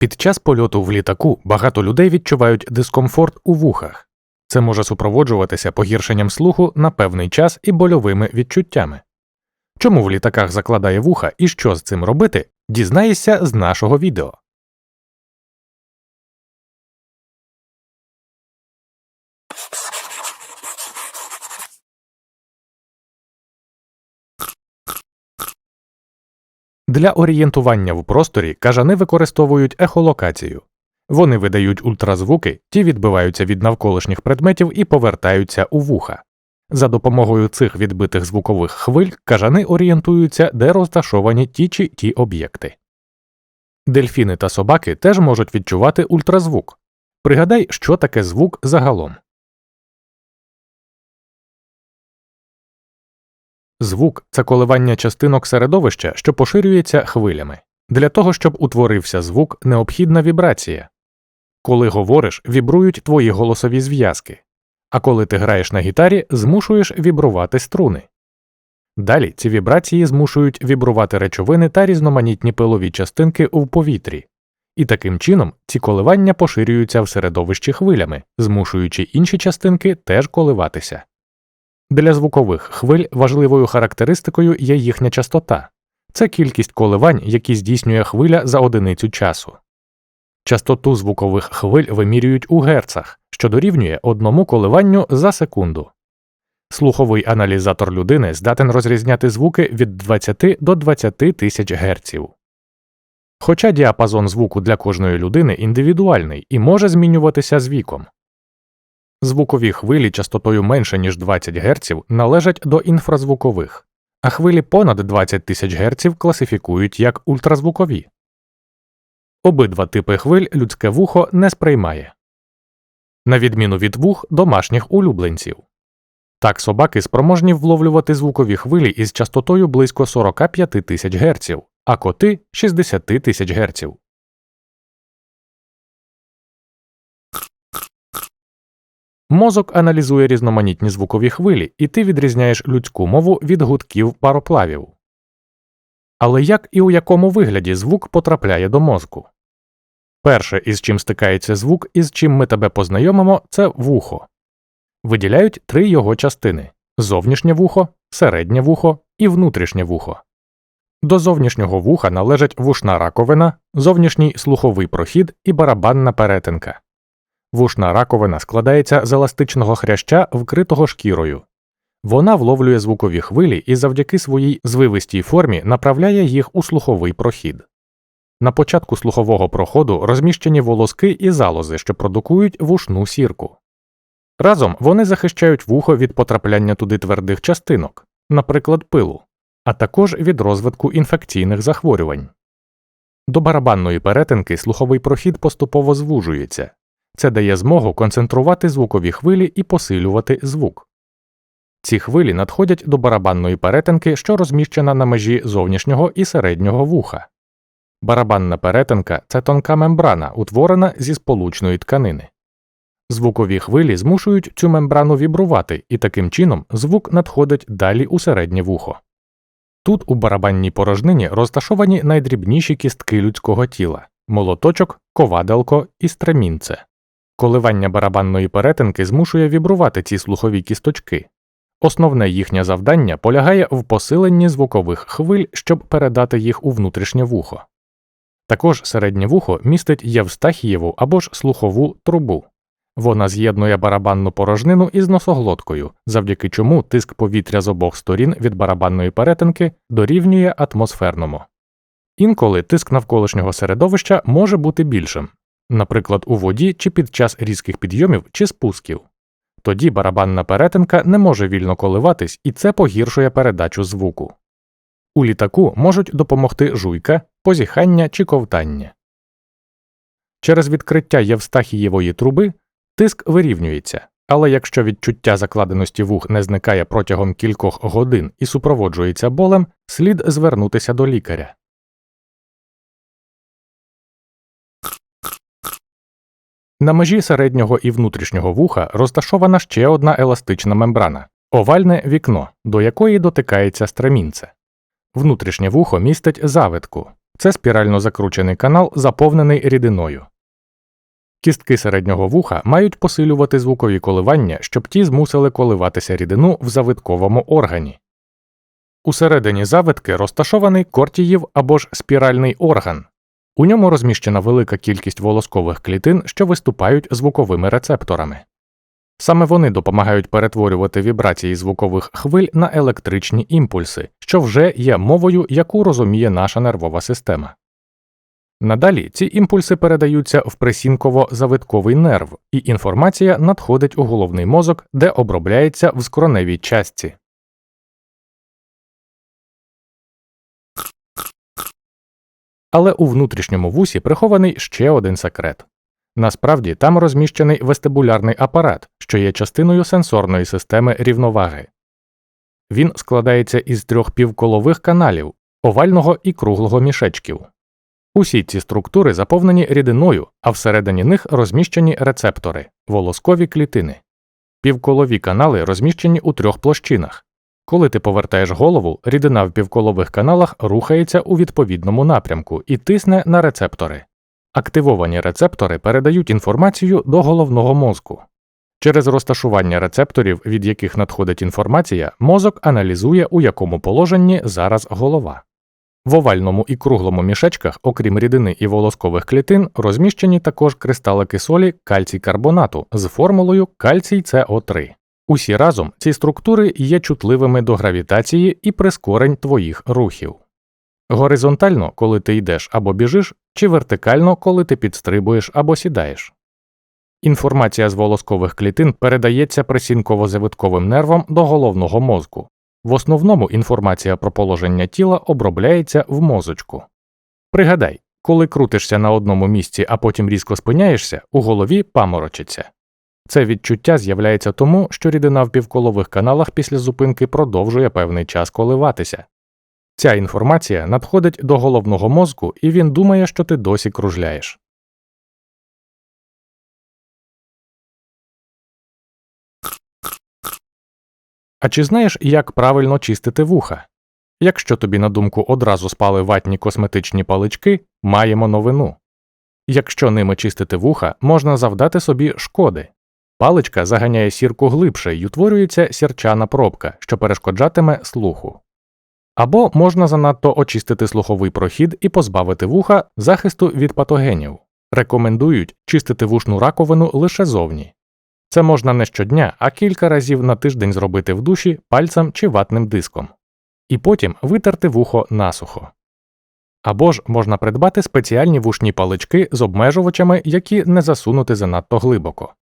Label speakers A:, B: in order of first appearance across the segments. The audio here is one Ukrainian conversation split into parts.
A: Під час польоту в літаку багато людей відчувають дискомфорт у вухах. Це може супроводжуватися погіршенням слуху на певний час і больовими відчуттями. Чому в літаках закладає вуха і що з цим робити, дізнаєшся з нашого відео. Для орієнтування в просторі кажани використовують ехолокацію. Вони видають ультразвуки, ті відбиваються від навколишніх предметів і повертаються у вуха. За допомогою цих відбитих звукових хвиль кажани орієнтуються, де розташовані ті чи ті об'єкти. Дельфіни та собаки теж можуть відчувати ультразвук. Пригадай, що таке звук загалом. Звук це коливання частинок середовища, що поширюється хвилями. Для того, щоб утворився звук, необхідна вібрація. Коли говориш, вібрують твої голосові зв'язки, а коли ти граєш на гітарі, змушуєш вібрувати струни. Далі ці вібрації змушують вібрувати речовини та різноманітні пилові частинки у повітрі, і таким чином ці коливання поширюються в середовищі хвилями, змушуючи інші частинки теж коливатися. Для звукових хвиль важливою характеристикою є їхня частота це кількість коливань, які здійснює хвиля за одиницю часу. Частоту звукових хвиль вимірюють у герцах, що дорівнює одному коливанню за секунду. Слуховий аналізатор людини здатен розрізняти звуки від 20 до 20 тисяч герців. Хоча діапазон звуку для кожної людини індивідуальний і може змінюватися з віком. Звукові хвилі частотою менше ніж 20 Гц належать до інфразвукових, а хвилі понад 20 тисяч Гц класифікують як ультразвукові. Обидва типи хвиль людське вухо не сприймає, на відміну від вух домашніх улюбленців. Так собаки спроможні вловлювати звукові хвилі із частотою близько 45 тисяч Гц, а коти 60 тисяч Гц. Мозок аналізує різноманітні звукові хвилі, і ти відрізняєш людську мову від гудків пароплавів. Але як і у якому вигляді звук потрапляє до мозку? Перше, із чим стикається звук, і з чим ми тебе познайомимо, це вухо. Виділяють три його частини зовнішнє вухо, середнє вухо і внутрішнє вухо. До зовнішнього вуха належать вушна раковина, зовнішній слуховий прохід і барабанна перетинка. Вушна раковина складається з еластичного хряща, вкритого шкірою. Вона вловлює звукові хвилі і завдяки своїй звивистій формі направляє їх у слуховий прохід. На початку слухового проходу розміщені волоски і залози, що продукують вушну сірку. Разом вони захищають вухо від потрапляння туди твердих частинок, наприклад, пилу, а також від розвитку інфекційних захворювань. До барабанної перетинки слуховий прохід поступово звужується. Це дає змогу концентрувати звукові хвилі і посилювати звук. Ці хвилі надходять до барабанної перетинки, що розміщена на межі зовнішнього і середнього вуха. Барабанна перетинка це тонка мембрана, утворена зі сполучної тканини. Звукові хвилі змушують цю мембрану вібрувати, і таким чином звук надходить далі у середнє вухо. Тут у барабанній порожнині розташовані найдрібніші кістки людського тіла молоточок, коваделко і стремінце. Коливання барабанної перетинки змушує вібрувати ці слухові кісточки. Основне їхнє завдання полягає в посиленні звукових хвиль, щоб передати їх у внутрішнє вухо. Також середнє вухо містить Євстахієву або ж слухову трубу. Вона з'єднує барабанну порожнину із носоглоткою, завдяки чому тиск повітря з обох сторін від барабанної перетинки дорівнює атмосферному. Інколи тиск навколишнього середовища може бути більшим, наприклад, у воді чи під час різких підйомів чи спусків. Тоді барабанна перетинка не може вільно коливатись, і це погіршує передачу звуку. У літаку можуть допомогти жуйка, позіхання чи ковтання. Через відкриття Євстахієвої труби тиск вирівнюється, але якщо відчуття закладеності вух не зникає протягом кількох годин і супроводжується болем, слід звернутися до лікаря. На межі середнього і внутрішнього вуха розташована ще одна еластична мембрана овальне вікно, до якої дотикається стремінце. Внутрішнє вухо містить завитку. це спірально закручений канал, заповнений рідиною. Кістки середнього вуха мають посилювати звукові коливання, щоб ті змусили коливатися рідину в завитковому органі. Усередині завитки розташований кортіїв або ж спіральний орган. У ньому розміщена велика кількість волоскових клітин, що виступають звуковими рецепторами. Саме вони допомагають перетворювати вібрації звукових хвиль на електричні імпульси, що вже є мовою, яку розуміє наша нервова система. Надалі ці імпульси передаються в присінково-завитковий нерв, і інформація надходить у головний мозок, де обробляється в скроневій частці. Але у внутрішньому вусі прихований ще один секрет. Насправді там розміщений вестибулярний апарат, що є частиною сенсорної системи рівноваги. Він складається із трьох півколових каналів, овального і круглого мішечків. Усі ці структури заповнені рідиною, а всередині них розміщені рецептори, волоскові клітини. Півколові канали розміщені у трьох площинах. Коли ти повертаєш голову, рідина в півколових каналах рухається у відповідному напрямку і тисне на рецептори. Активовані рецептори передають інформацію до головного мозку. Через розташування рецепторів, від яких надходить інформація, мозок аналізує, у якому положенні зараз голова. В овальному і круглому мішечках, окрім рідини і волоскових клітин, розміщені також кристалики солі кальцій карбонату з формулою кальцій СО3. Усі разом ці структури є чутливими до гравітації і прискорень твоїх рухів. Горизонтально, коли ти йдеш або біжиш, чи вертикально, коли ти підстрибуєш або сідаєш. Інформація з волоскових клітин передається присінково-завитковим нервам до головного мозку. В основному інформація про положення тіла обробляється в мозочку. Пригадай, коли крутишся на одному місці, а потім різко спиняєшся, у голові паморочиться. Це відчуття з'являється тому, що рідина в півколових каналах після зупинки продовжує певний час коливатися. Ця інформація надходить до головного мозку, і він думає, що ти досі кружляєш. А чи знаєш, як правильно чистити вуха? Якщо тобі на думку одразу спали ватні косметичні палички, маємо новину. Якщо ними чистити вуха, можна завдати собі шкоди. Паличка заганяє сірку глибше і утворюється сірчана пробка, що перешкоджатиме слуху. Або можна занадто очистити слуховий прохід і позбавити вуха захисту від патогенів. Рекомендують чистити вушну раковину лише зовні. Це можна не щодня, а кілька разів на тиждень зробити в душі пальцем чи ватним диском, і потім витерти вухо насухо. Або ж можна придбати спеціальні вушні палички з обмежувачами, які не засунути занадто глибоко.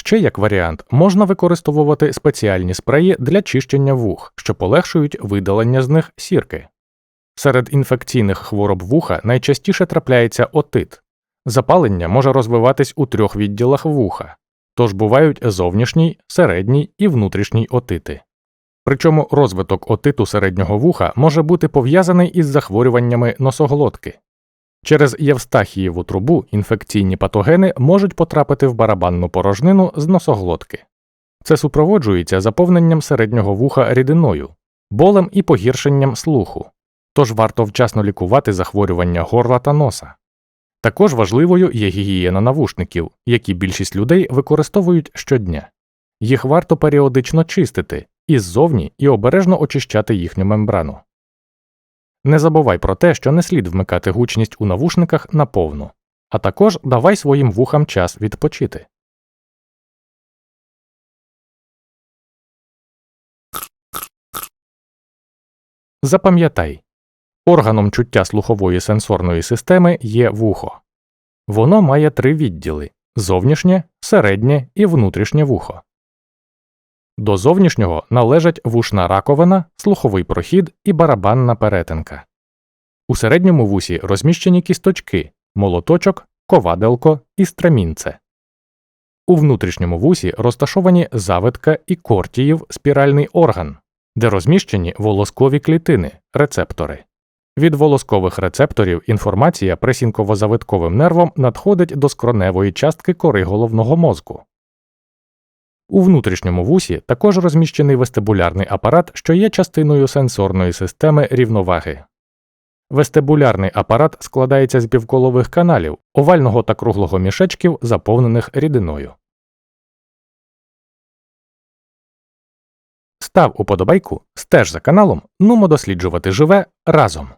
A: Ще як варіант, можна використовувати спеціальні спреї для чищення вух, що полегшують видалення з них сірки. Серед інфекційних хвороб вуха найчастіше трапляється отит. Запалення може розвиватись у трьох відділах вуха, тож бувають зовнішній, середній і внутрішній отити. Причому розвиток отиту середнього вуха може бути пов'язаний із захворюваннями носоглотки. Через Євстахієву трубу інфекційні патогени можуть потрапити в барабанну порожнину з носоглотки. Це супроводжується заповненням середнього вуха рідиною, болем і погіршенням слуху, тож варто вчасно лікувати захворювання горла та носа. Також важливою є гігієна навушників, які більшість людей використовують щодня. Їх варто періодично чистити і ззовні і обережно очищати їхню мембрану. Не забувай про те, що не слід вмикати гучність у навушниках наповну, а також давай своїм вухам час відпочити. Запам'ятай органом чуття слухової сенсорної системи є вухо. Воно має три відділи зовнішнє, середнє і внутрішнє вухо. До зовнішнього належать вушна раковина, слуховий прохід і барабанна перетинка. У середньому вусі розміщені кісточки, молоточок, коваделко і страмінце. У внутрішньому вусі розташовані завитка і кортіїв спіральний орган, де розміщені волоскові клітини, рецептори. Від волоскових рецепторів інформація пресінково-завитковим нервом надходить до скроневої частки кори головного мозку. У внутрішньому вусі також розміщений вестибулярний апарат, що є частиною сенсорної системи рівноваги. Вестибулярний апарат складається з півколових каналів, овального та круглого мішечків, заповнених рідиною. Став уподобайку, стеж за каналом, нумо досліджувати живе разом.